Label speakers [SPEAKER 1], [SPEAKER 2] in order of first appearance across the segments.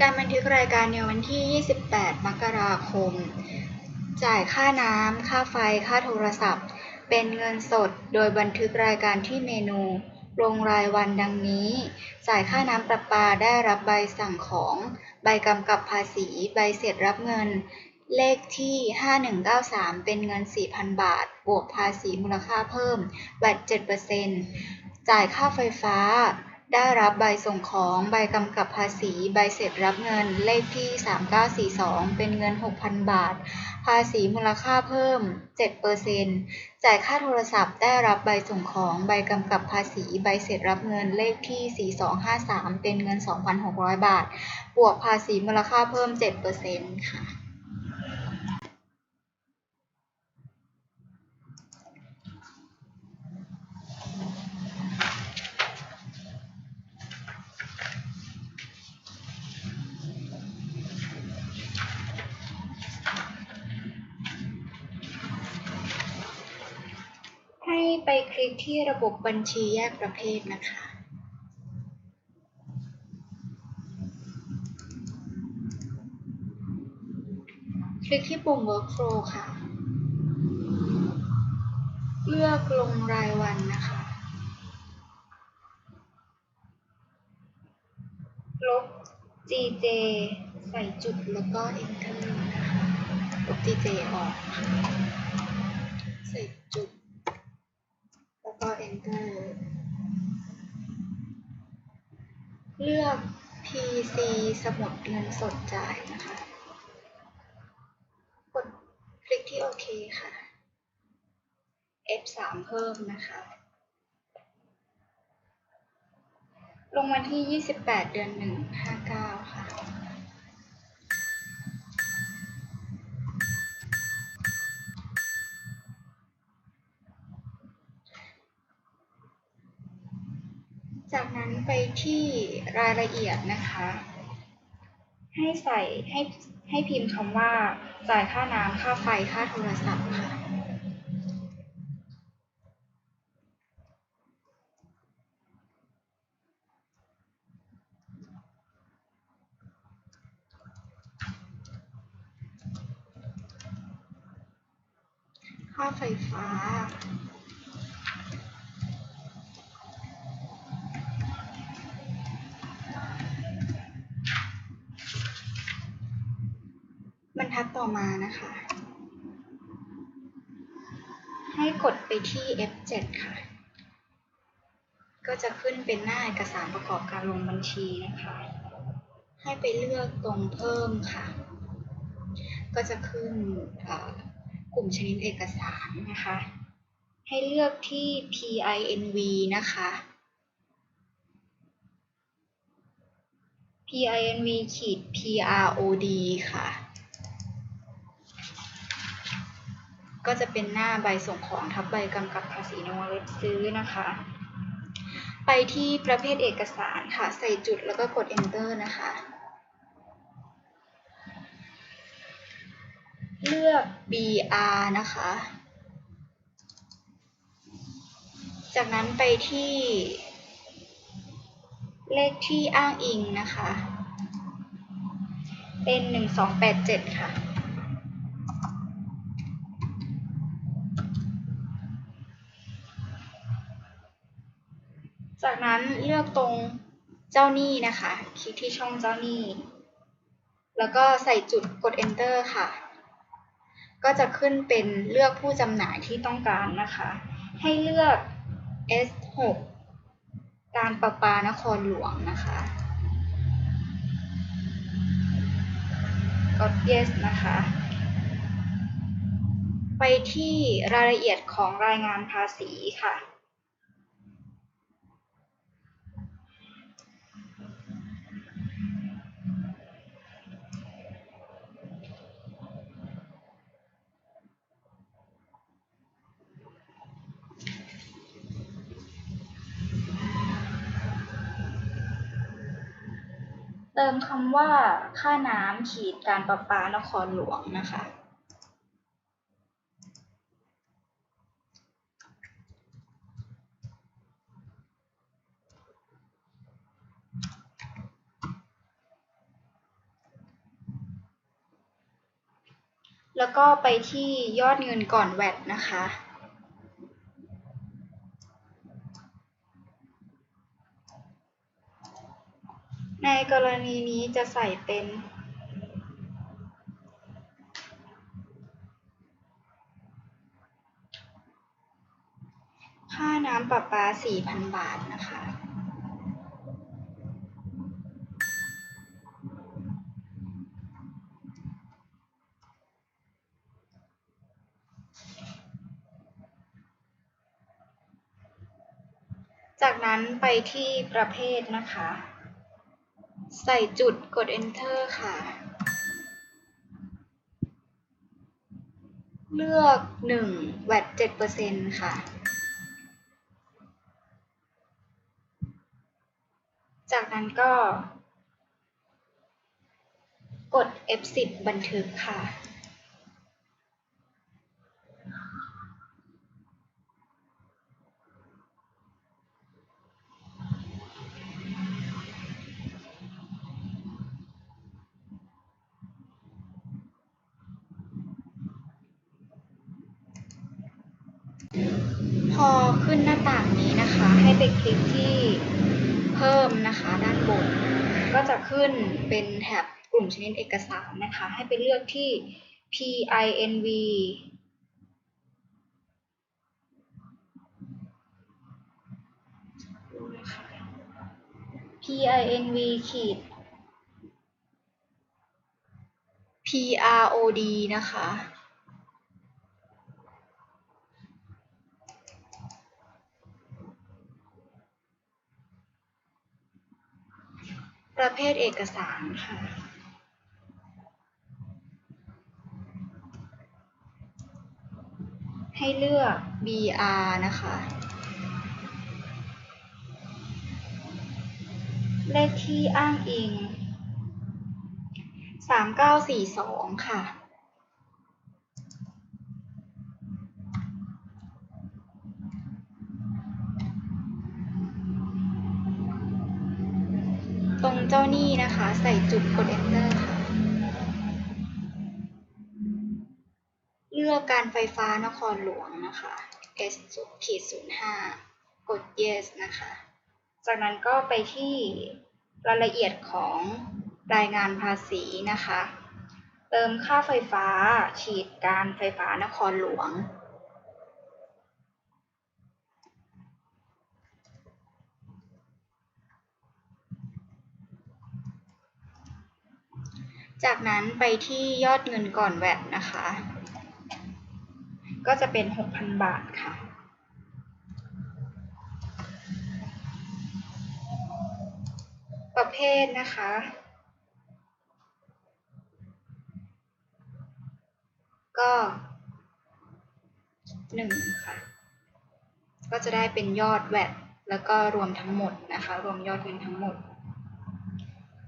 [SPEAKER 1] การบันทึกรายการในวันที่ 28 มกราคม จ่ายค่าน้ำ ค่าไฟ ค่าโทรศัพท์ เป็นเงินสด โดยบันทึกรายการที่เมนู ลงรายวันดังนี้ จ่ายค่าน้ำประปาได้รับใบสั่งของ ใบกำกับภาษี ใบเสร็จรับเงิน เลขที่ 5193 เป็นเงิน 4,000 บาท บวกภาษีมูลค่าเพิ่มแวด7%จ่ายค่าไฟฟ้า ได้รับใบส่งของ ใบกำกับภาษี ใบเสร็จรับเงิน เลขที่ 3942 เป็นเงิน 6,000 บาท ภาษีมูลค่าเพิ่ม 7%จ่ายค่าโทรศัพท์ ได้รับใบส่งของ ใบกำกับภาษี ใบเสร็จรับเงิน เลขที่ 4253 เป็นเงิน 2,600 บาท บวกภาษีมูลค่าเพิ่ม 7%ค่ะ ให้ ไปคลิกที่ระบบบัญชีแยกประเภทนะคะ คลิกที่ปุ่ม Workflow ค่ะ เลือกลงรายวันนะคะ ลบ GJ ใส่จุดแล้วก็ Enter นะคะ ลบ GJ ออก ใส่จุด แล้วก็ Enter เลือก PC สมุดเงินสดจ่ายนะคะ กดคลิกที่โอเคค่ะ F3 เพิ่มนะคะ ลงวันที่ 28 เดือน 1 59 ที่รายละเอียดนะคะ ให้ใส่ให้ให้พิมพ์คำว่าจ่ายค่าน้ำค่าไฟค่าโทรศัพท์ค่ะค่าไฟฟ้า บรรทัด ต่อมานะคะ ให้กดไปที่ F7 ค่ะ ก็จะขึ้นเป็นหน้าเอกสารประกอบการลงบัญชีนะคะ ให้ไปเลือกตรงเพิ่มค่ะ ก็จะขึ้นกลุ่มชนิดเอกสารนะคะ ให้เลือกที่ PINV นะคะ PINV ขีด PROD ค่ะ ก็จะเป็นหน้าใบส่งของทับใบกำกับภาษีในวงเล็บซื้อนะคะ ไปที่ประเภทเอกสารค่ะ ใส่จุดแล้วก็กด enter นะคะ เลือก BR นะคะ จากนั้นไปที่ เลขที่อ้างอิงนะคะ เป็น 1287 ค่ะ จากนั้นเลือกตรงเจ้าหนี้นะคะ คลิกที่ช่องเจ้าหนี้ แล้วก็ใส่จุดกด enter ค่ะ ก็จะขึ้นเป็นเลือกผู้จำหน่ายที่ต้องการนะคะ ให้เลือก S6 การประปานครหลวงนะคะ กด yes นะคะ ไปที่รายละเอียดของรายงานภาษีค่ะ เติมคำว่าค่าน้ำขีดการประปานครหลวงนะคะแล้วก็ไปที่ยอดเงินก่อนแวดนะคะ กรณีนี้จะใส่เป็นค่าน้ำประปา 4,000 บาทนะคะ จากนั้นไปที่ประเภทนะคะ ใส่จุดกด enter ค่ะ เลือก1 VAT 7%ค่ะ จากนั้นก็ กด F10 บันทึกค่ะ พอขึ้นหน้าต่างนี้นะคะ ให้ไปคลิกที่เพิ่มนะคะด้านบน ก็จะขึ้นเป็นแท็บกลุ่มชนิดเอกสารนะคะ ให้ไปเลือกที่ PINV ดูนะคะ PINV ขีด PROD นะคะ ประเภทเอกสารค่ะ ให้เลือก BR นะคะ เลขที่อ้างอิง 3942 ค่ะ ตรงเจ้าหนี้นะคะ ใส่จุดกด enter ค่ะ เลือกการไฟฟ้านครหลวงนะคะ S ขีด05กด yes นะคะ จากนั้นก็ไปที่รายละเอียดของรายงานภาษีนะคะ เติมค่าไฟฟ้า ขีดการไฟฟ้านครหลวง จากนั้นไปที่ยอดเงินก่อนแวดนะคะ ก็จะเป็น 6,000 บาทค่ะ ประเภทนะคะ ก็หนึ่งค่ะ ก็จะได้เป็นยอดแวดแล้วก็รวมทั้งหมดนะคะ รวมยอดเงินทั้งหมด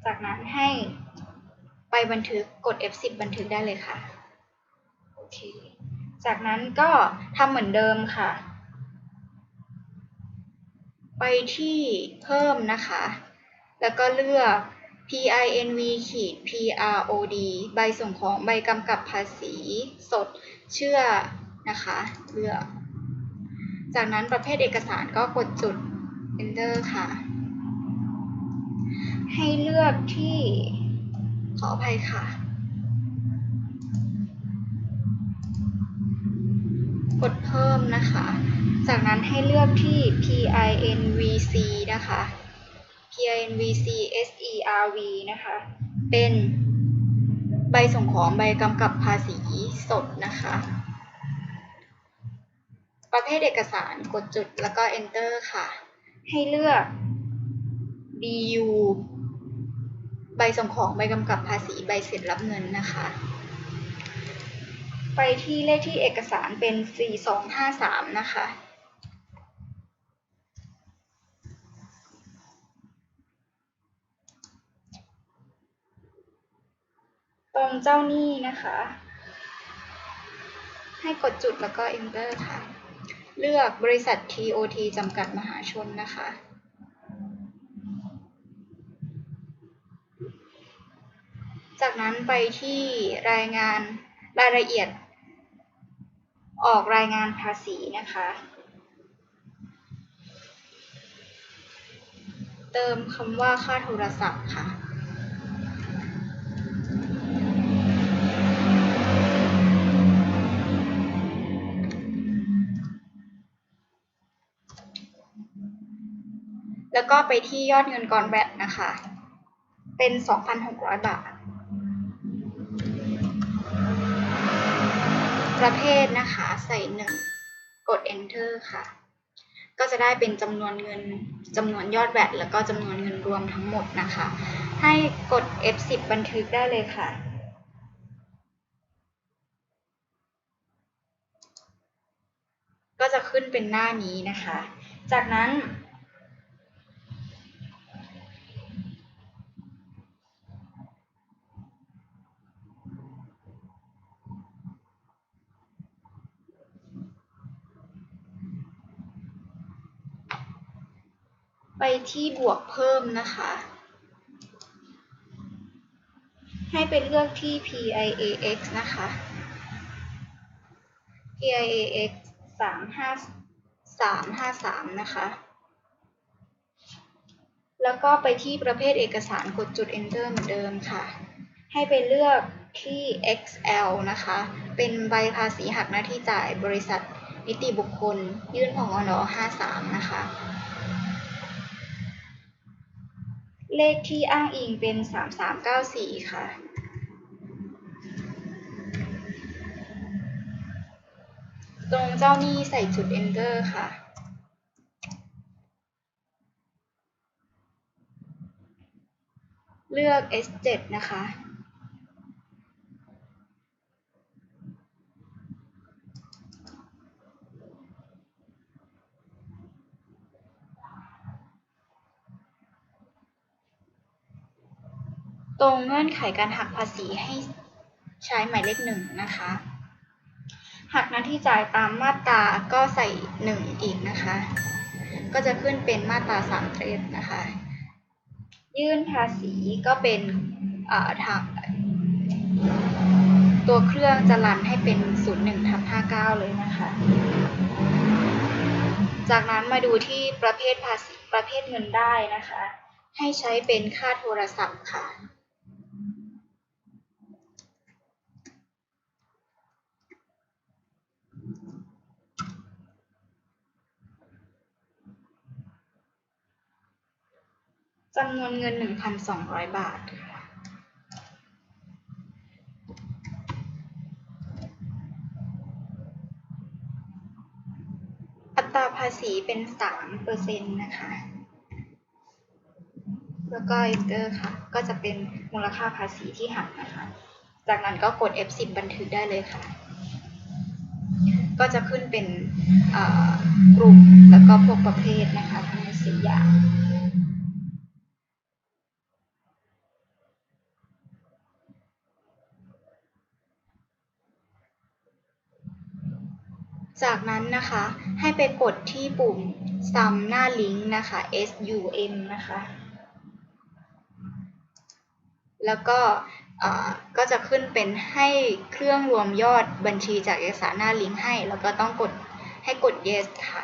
[SPEAKER 1] จากนั้นให้ บันทึกกด F10 บันทึกได้เลยค่ะโอเคจากนั้นก็ทำเหมือนเดิมค่ะ ไปที่เพิ่มนะคะ แล้วก็เลือก PINV ขีด PROD ใบส่งของใบกำกับภาษีสดเชื่อนะคะเลือก จากนั้นประเภทเอกสารก็กดจุด enter ค่ะ ให้เลือกที่ ขออภัยค่ะ กดเพิ่มนะคะ จากนั้นให้เลือกที่ PINVC นะคะ PINVC SERV นะคะ เป็นใบส่งของใบกำกับภาษีสดนะคะ ประเภทเอกสารกดจุดแล้วก็ enter ค่ะ ให้เลือก BU ใบส่งของใบกำกับภาษีใบเสร็จรับเงินนะคะ ไปที่เลขที่เอกสารเป็น 4253 นะคะตรงเจ้าหนี้นะคะ ให้กดจุดแล้วก็ enter ค่ะ เลือกบริษัท TOT จำกัดมหาชนนะคะ จากนั้นไปที่รายงานรายละเอียด ออกรายงานภาษีนะคะ เติมคำว่าค่าโทรศัพท์ค่ะแล้วก็ไปที่ยอดเงินก่อนแบตนะคะ เป็น 2,600 บาท ประเภทนะคะใส่หนึ่งกด enter ค่ะ ก็จะได้เป็นจำนวนเงินจำนวนยอดแบตแล้วก็จำนวนเงินรวมทั้งหมดนะคะ ให้กด F10 บันทึกได้เลยค่ะก็จะขึ้นเป็นหน้านี้นะคะ จากนั้น ไป ที่บวกเพิ่มนะคะ ให้ไปเลือกที่ PIAX นะคะ PIAX สามห้าสามห้าสามนะคะ แล้วก็ไปที่ประเภทเอกสารกดจุด enter เหมือนเดิมค่ะ ให้ไปเลือกที่ XL นะคะ เป็นใบภาษีหักหน้าที่จ่ายบริษัทนิติบุคคล ยื่นพงอน53 นะคะ เลขที่อ้างอิงเป็น 3394 ค่ะ ตรงเจ้าหนี้ใส่จุด enter ค่ะ เลือก S7 นะคะ ตร งเงื่อนไขการหักภาษีให้ใช้หมายเลขหนึ่งนะคะหักหน้าที่จ่ายตามมาตราก็ใส่หนึ่งอีกนะคะ ก็จะขึ้นเป็นมาตราสามเทนะคะ ยื่นภาษีก็เป็นทางตัวเครื่องจะรันให้เป็น 01ทับ59 เลยนะคะ จากนั้นมาดูที่ประเภทภาษีประเภทเงินได้นะคะ ให้ใช้เป็นค่าโทรศัพท์ค่ะ จำนวนเงิน 1,200 บาท อัตราภาษีเป็น3เปอร์เซ็นต์นะคะ แล้วก็ enter ค่ะ ก็จะเป็นมูลค่าภาษีที่หักนะคะ จากนั้นก็กด F10 บันทึกได้เลยค่ะ ก็จะขึ้นเป็นกลุ่มแล้วก็พวกประเภทนะคะทั้งหมดสี่อย่าง จากนั้นนะคะให้ไปกดที่ปุ่ม sum หน้าลิงก์นะคะ sum นะคะ แล้วก็ก็จะขึ้นเป็นให้เครื่องรวมยอดบัญชีจากเอกสารหน้าลิงก์ให้ แล้วก็ต้องกดให้กด yes ค่ะ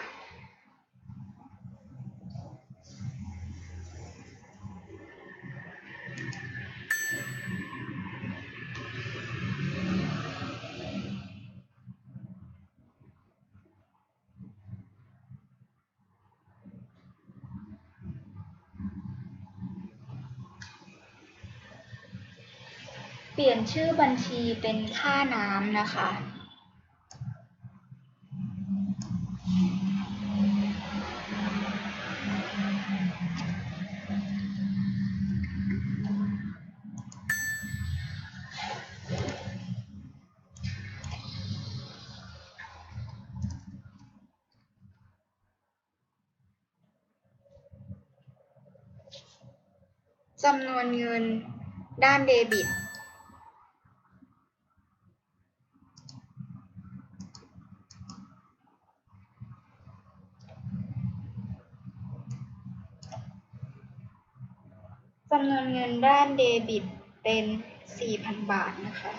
[SPEAKER 1] ปลี่ยนชื่อบัญชีเป็นค่าน้ำนะคะ จำนวนเงินด้านเดบิต จำนวนเงินด้านเดบิตเป็น4,000บาทนะคะ